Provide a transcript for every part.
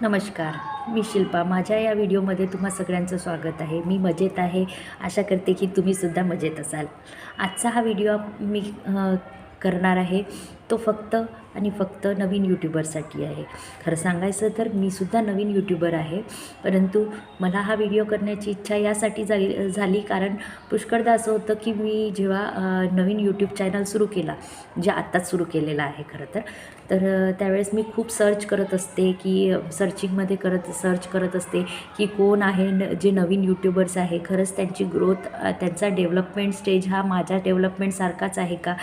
नमस्कार मी शिल्पा. माझ्या या व्हिडिओमध्ये तुम्हा सगळ्यांचं स्वागत आहे. मी मजेत आहे. आशा करते की तुम्हीसुद्धा मजेत असाल. आजचा हा व्हिडिओ मी करणार आहे. तो फक्त आणि फक्त नवीन यूट्यूबरसाठी आहे. खरं सांगायचं तर मी सुद्धा नवीन यूट्यूबर आहे. परंतु मला हा व्हिडिओ करण्याची इच्छा यासाठी झाली झाली. कारण पुष्कळदा असं होतं की मी जेव्हा नवीन यूट्यूब चॅनल सुरू केला जे आत्ताच सुरू केलेला आहे खरं तर तर त्यावेळेस मी खूप सर्च करत असते की सर्चिंगमध्ये करत सर्च करत असते की कोण आहे न जे नवीन यूट्यूबर्स आहे. खरंच त्यांची ग्रोथ त्यांचा डेव्हलपमेंट स्टेज हा माझ्या डेव्हलपमेंटसारखाच आहे का?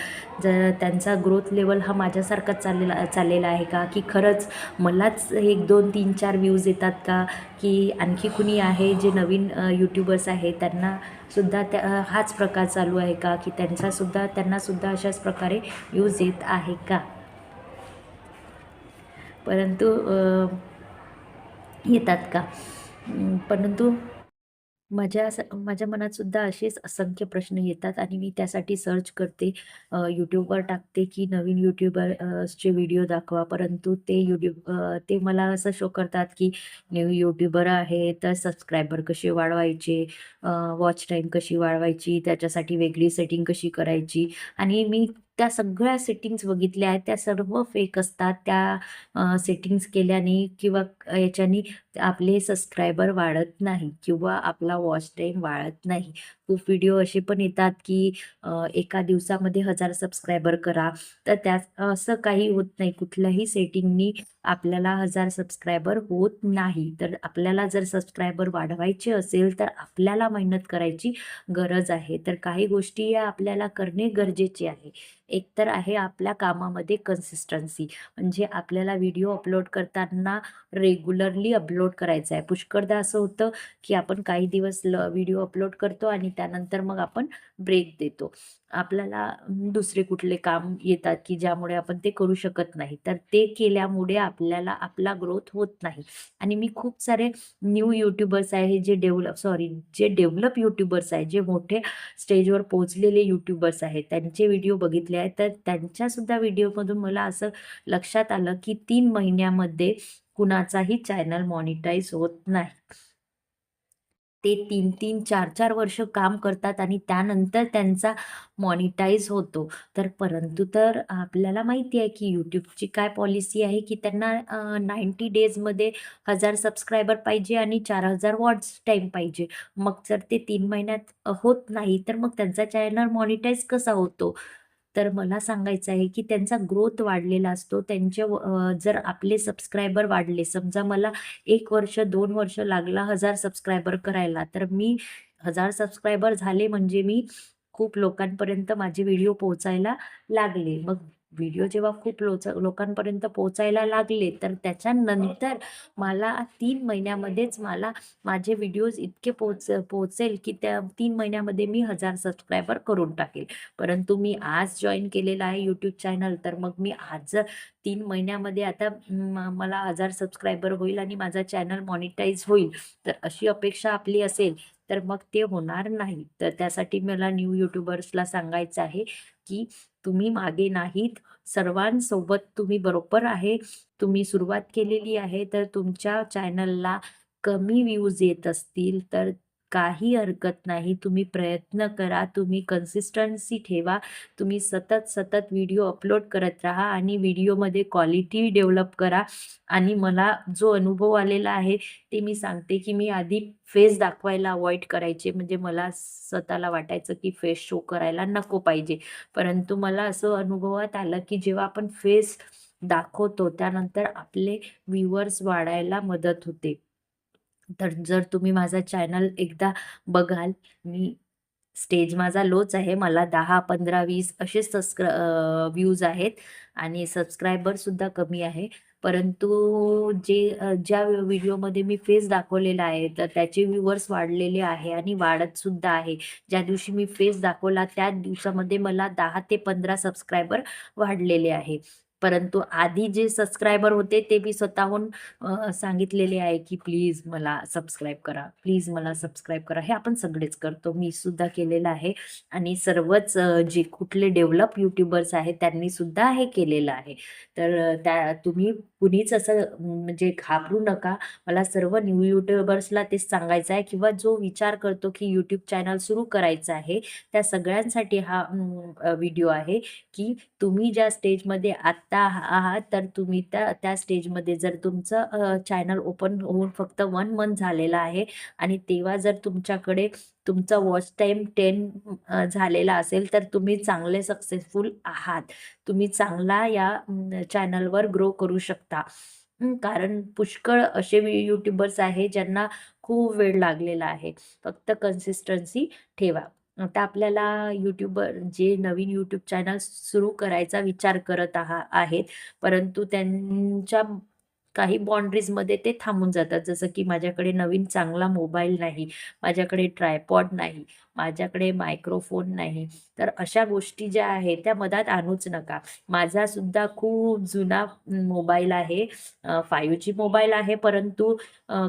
जर त्यांचा ग्रोथ लेवल हा माझ्यासारखाच चाललेला चाललेला आहे का? की खरंच मलाच एक दोन तीन चार व्ह्यूज येतात का? की आणखी कुणी आहे जे नवीन यूट्यूबर्स आहे त्यांना सुद्धा त्या हाच प्रकार चालू आहे का? की त्यांचासुद्धा त्यांनासुद्धा अशाच प्रकारे व्ह्यूज येत आहे का? परंतु येतात का? परंतु माझ्या असं माझ्या मनात सुद्धा असेच असंख्य प्रश्न येतात आणि मी त्यासाठी सर्च करते अ, यूट्यूबवर टाकते की नवीन यूट्यूबर अ, चे व्हिडिओ दाखवा. परंतु ते यूट्यूब अ, ते मला असं शो करतात की न्यू यूट्यूबर आहे तर सबस्क्रायबर कसे वाढवायचे वॉच टाईम कशी वाढवायची त्याच्यासाठी वेगळी सेटिंग कशी करायची. आणि मी त्या सगळ्या सेटिंग्स बघितल्या आहेत त्या सर्व फेक असतात त्या सेटिंग्स केल्याने किंवा याच्यानी आपले सबस्क्रायबर वाढत नाही किंवा आपला वॉच टाईम वाढत नाही. खूप व्हिडिओ असे पण येतात की एका दिवसामध्ये हजार सबस्क्रायबर करा. तर त्या असं काही होत नाही. कुठल्याही सेटिंगनी आपल्याला हजार सबस्क्रायबर होत नाही. तर आपल्याला जर सबस्क्रायबर वाढवायचे असेल तर आपल्याला मेहनत करायची गरज आहे. तर काही गोष्टी या आपल्याला करणे गरजेचे आहे. एक तर आहे आपल्या कामामध्ये कन्सिस्टन्सी म्हणजे आपल्याला व्हिडिओ अपलोड करताना रेग्युलरली अपलोड करायचं आहे पुष्कळदा असं होतं की आपण काही दिवस ल व्हिडिओ अपलोड करतो आणि त्यानंतर मग आपण ब्रेक देतो. आपल्याला दुसरे कुठले काम येतात की ज्यामुळे आपण ते करू शकत नाही. तर ते केल्यामुळे आपल्याला आपला ग्रोथ होत नाही. आणि मी खूप सारे न्यू यूट्यूबर्स आहे जे डेव्हलप सॉरी जे डेव्हलप यूट्यूबर्स आहे जे मोठे स्टेजवर पोहोचलेले यूट्यूबर्स आहेत. त्यांचे व्हिडिओ बघितले आहेत. तर त्यांच्यासुद्धा व्हिडिओमधून मला असं लक्षात आलं की तीन महिन्यामध्ये कुणाचाही चॅनल मॉनिटाईज होत नाही. ते तीन तीन चार चार वर्ष काम करतात आणि त्यानंतर त्यांचा मॉनिटाईज होतो. तर परंतु तर आपल्याला माहिती आहे की यूट्यूबची काय पॉलिसी आहे की त्यांना नाईंटी डेजमध्ये हजार सबस्क्रायबर पाहिजे आणि चार हजार वॉट्स टाईम पाहिजे. मग जर ते तीन महिन्यात होत नाही तर मग त्यांचा चॅनल मॉनिटाईज कसा होतो? तर मला सांगायचं आहे की त्यांचा ग्रोथ वाढलेला असतो. त्यांच्या जर आपले सबस्क्रायबर वाढले समजा मला एक वर्ष दोन वर्ष लागला हजार सबस्क्रायबर करायला तर मी हजार सबस्क्रायबर झाले म्हणजे मी खूप लोकांपर्यंत माझे व्हिडिओ पोहोचायला लागले. मग व्हिडिओ जेव्हा खूप लोच लोकांपर्यंत पोचायला लागले तर त्याच्यानंतर मला तीन महिन्यामध्येच मला माझे व्हिडिओज इतके पोच पोचेल की त्या तीन महिन्यामध्ये मी हजार सबस्क्रायबर करून टाकेल. परंतु मी आज जॉईन केलेला आहे यूट्यूब चॅनल तर मग मी आज तीन महिन्यामध्ये आता मला हजार सबस्क्रायबर होईल आणि माझा चॅनल मॉनिटाईज होईल. तर अशी अपेक्षा आपली असेल तर मग ते होणार नाही. तर त्यासाठी मला न्यू यूट्यूबर्सला सांगायचं आहे की तुम्ही मागे नाहीत. सर्वांसोबत तुम्ही बरोबर आहे. तुम्ही सुरुवात केलेली आहे तर तुमच्या चॅनलला कमी व्ह्यूज येत असतील तर काही हरकत नाही. तुम्ही प्रयत्न करा. तुम्ही कन्सिस्टन्सी ठेवा. तुम्ही सतत सतत व्हिडिओ अपलोड करत राहा आणि व्हिडिओमध्ये क्वालिटी डेव्हलप करा. आणि मला जो अनुभव आलेला आहे ते मी सांगते की मी आधी फेस दाखवायला अवॉइड करायचे. म्हणजे मला स्वतःला वाटायचं की फेस शो करायला नको पाहिजे. परंतु मला असं अनुभवात आलं की जेव्हा आपण फेस दाखवतो त्यानंतर आपले व्ह्युअर्स वाढायला मदत होते. तर जर तुम्ही माझा चॅनल एकदा बघाल मी स्टेज माझा लोच आहे. मला दहा पंधरा वीस असे सबस्क्र व्ह्यूज आहेत आणि सबस्क्रायबरसुद्धा कमी आहे. परंतु जे ज्या व्हिडिओमध्ये मी फेस दाखवलेला आहे तर त्याचे व्ह्यूवर्स वाढलेले आहे आणि वाढतसुद्धा आहे. ज्या दिवशी मी फेस दाखवला त्या दिवसामध्ये मला दहा ते पंधरा सबस्क्रायबर वाढलेले आहे. परंतु आधी जे सबस्क्रायबर होते ते मी स्वतःहून सांगितलेले आहे की प्लीज मला सबस्क्राईब करा प्लीज मला सबस्क्राईब करा. हे आपण सगळेच करतो. मी सुद्धा केलेलं आहे. आणि सर्वच जे कुठले डेव्हलप यूट्यूबर्स आहेत त्यांनी सुद्धा हे केलेलं आहे. तर त्या तुम्ही कुणीच असं म्हणजे घाबरू नका. मला सर्व न्यू यूट्यूबर्सला तेच सांगायचं आहे. किंवा जो विचार करतो की यूट्यूब चॅनल सुरू करायचं आहे त्या सगळ्यांसाठी हा व्हिडिओ आहे की तुम्ही ज्या स्टेजमध्ये आत्ता आहात तर तुम्ही त्या त्या स्टेजमध्ये जर तुमचं चॅनल ओपन होऊन फक्त वन मंथ झालेला आहे आणि तेव्हा जर तुमच्याकडे तुमचा वॉच टाईम टेन झालेला असेल तर तुम्ही चांगले सक्सेसफुल आहात. तुम्ही चांगला या चॅनलवर ग्रो करू शकता. कारण पुष्कळ असे यूट्यूबर्स आहे ज्यांना खूप वेळ लागलेला आहे. फक्त कन्सिस्टन्सी ठेवा. आता आपल्याला यूट्यूबर जे नवीन यूट्यूब चॅनल सुरू करायचा विचार करत आहा आहेत. परंतु त्यांच्या काही बाउंड्रीजमध्ये ते थांबून जातात. जसं की माझ्याकडे नवीन चांगला मोबाईल नाही माझ्याकडे ट्रायपॉड नाही माझ्याकडे मायक्रोफोन नाही. तर अशा गोष्टी ज्या आहेत त्या मधात आणूच नका. माझा सुद्धा खूप जुना मोबाईल आहे. फायू जी मोबाईल आहे. परंतु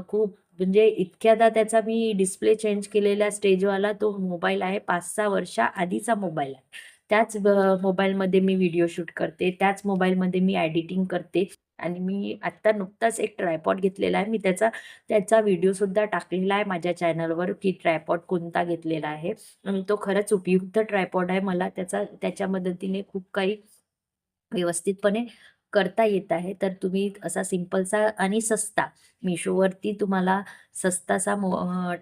खूप म्हणजे इतक्यादा त्याचा मी डिस्प्ले चेंज केलेला स्टेजवाला तो मोबाईल आहे पाच सहा वर्षा आधीचा मोबाईल आहे. त्याच मोबाईलमध्ये मी व्हिडिओ शूट करते त्याच मोबाईलमध्ये मी एडिटिंग करते आणि मी आत्ता नुकताच एक ट्रायपॉड घेतलेला आहे. मी त्याचा त्याचा व्हिडिओसुद्धा टाकलेला आहे माझ्या चॅनलवर की ट्रायपॉड कोणता घेतलेला आहे. आणि तो खरंच उपयुक्त ट्रायपॉड आहे. मला त्याचा त्याच्या मदतीने खूप काही व्यवस्थितपणे करता येत आहे तर तुम्ही असा सिम्पलचा आणि सस्ता मिशोवरती तुम्हाला सस्तासा मो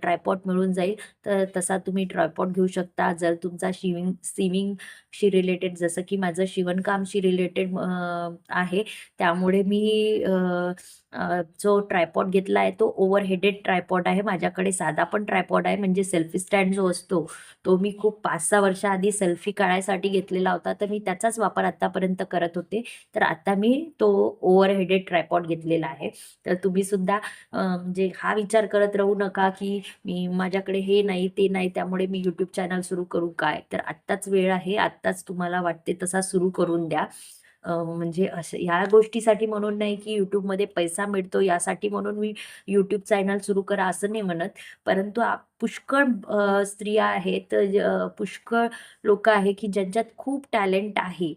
ट्रायपॉड मिळून जाईल. तर तसा तुम्ही ट्रायपॉट घेऊ शकता. जर तुमचा शिविंग सिविंगशी रिलेटेड जसं की माझं शिवणकामशी रिलेटेड आहे त्यामुळे मी जो ट्रायपॉड घेतला आहे तो ओव्हर हेडेड ट्रायपॉड आहे. माझ्याकडे साधा पण ट्रायपॉड आहे. म्हणजे सेल्फी स्टँड जो असतो तो मी खूप पाच सहा वर्षाआधी सेल्फी काढायसाठी घेतलेला होता. तर मी त्याचाच वापर आत्तापर्यंत करत होते. तर आता मी तो ओव्हर हेडेड ट्रायपॉड घेतलेला आहे. तर तुम्ही सुद्धा म्हणजे हा विचार करत राहू नका की मी माझ्याकडे हे नाही ते नाही त्यामुळे मी यूट्यूब चॅनल सुरू करू काय? तर आत्ताच वेळ आहे आत्ताच तुम्हाला वाटते तसा सुरू करून द्या. म्हणजे असं ह्या गोष्टीसाठी म्हणून नाही की यूट्यूबमध्ये पैसा मिळतो यासाठी म्हणून मी यूट्यूब चॅनल सुरू करा असं नाही म्हणत. परंतु पुष्कळ स्त्रिया आहेत पुष्कळ लोक आहे की ज्यांच्यात खूप टॅलेंट आहे.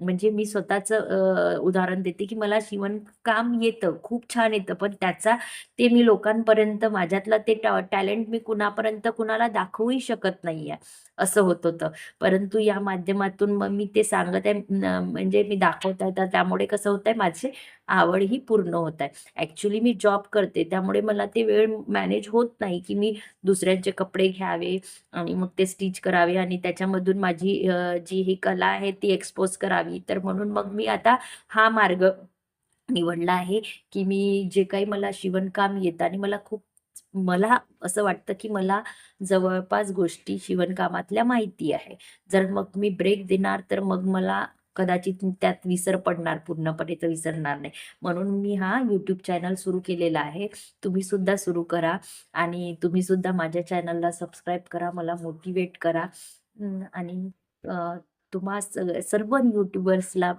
म्हणजे मी स्वतःचं उदाहरण देते की मला शिवणकाम येतं खूप छान येतं. पण त्याचा ते मी लोकांपर्यंत माझ्यातलं ते टॅलेंट मी कुणापर्यंत कुणाला दाखवूही शकत नाही आहे असं होत होतं. परंतु या माध्यमातून मग मी ते सांगत आहे म्हणजे मी दाखवत आहे तर त्यामुळे कसं होत आहे माझे आवड ही पूर्ण होत आहे ॲक्च्युली मी जॉब करते त्यामुळे मला ते वेळ मॅनेज होत नाही की मी दुसऱ्यांचे कपडे घ्यावे आणि मग ते स्टिच करावे आणि त्याच्यामधून माझी जी ही कला आहे ती एक्सपोज करावी. तर म्हणून मग मी आता हा मार्ग निवडला आहे की मी जे काही मला शिवणकाम येतं आणि मला खूप मला असं वाटतं की मला जवळपास गोष्टी शिवणकामातल्या माहिती आहे. जर मग मी ब्रेक देणार तर मग मला कदाचित त्यात विसर पडणार पूर्णपणे तर विसरणार नाही. म्हणून मी हा यूट्यूब चॅनल सुरू केलेला आहे. तुम्ही सुद्धा सुरू करा आणि तुम्ही सुद्धा माझ्या चॅनलला सबस्क्राईब करा मला मोटिवेट करा. आणि तुम्हा सग- सर्व यूट्यूबर्सला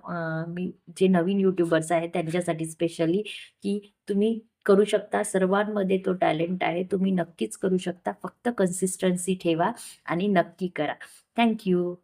मी जे नवीन यूट्यूबर्स आहेत त्यांच्यासाठी स्पेशली की तुम्ही करू शकता. सर्वांमध्ये तो टॅलेंट आहे. तुम्ही नक्कीच करू शकता. फक्त कन्सिस्टन्सी ठेवा आणि नक्की करा. थँक्यू